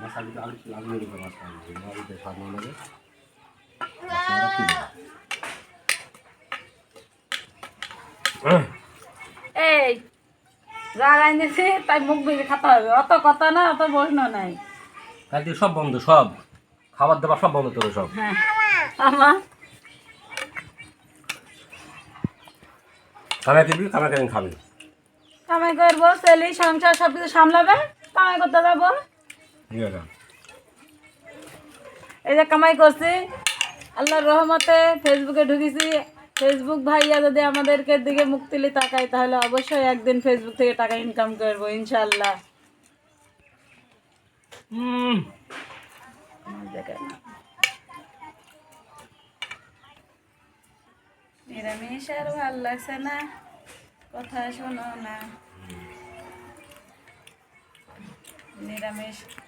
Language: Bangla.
আলু স্বাদ না লাগে। এই যা তাই মুখ বেঁধে খাতে হবে। অত কথা না অত প্রশ্ন নাই। কাল সব বন্ধ সব। খাবার দাবার সব বন্ধ তোর সব। হ্যাঁ। আমার? কামাই করবি কামাই কেন খাবি। কামাই করব ছেলে সংসার সব কিছু সামলাবে। কামাই করতে যাব। এই যে কামাই করছি আল্লাহর রহমতে ফেসবুকে ঢুকেছি। ফেসবুক ভাইয়া যদি আমাদেরকে দিকে মুখ তুলে তাকায় তাহলে অবশ্যই একদিন ফেসবুক থেকে টাকা ইনকাম করব ইনশাল্লাহ নিরামিষ আর ভালো লাগছে না কথা শোনো না। নিরামিষ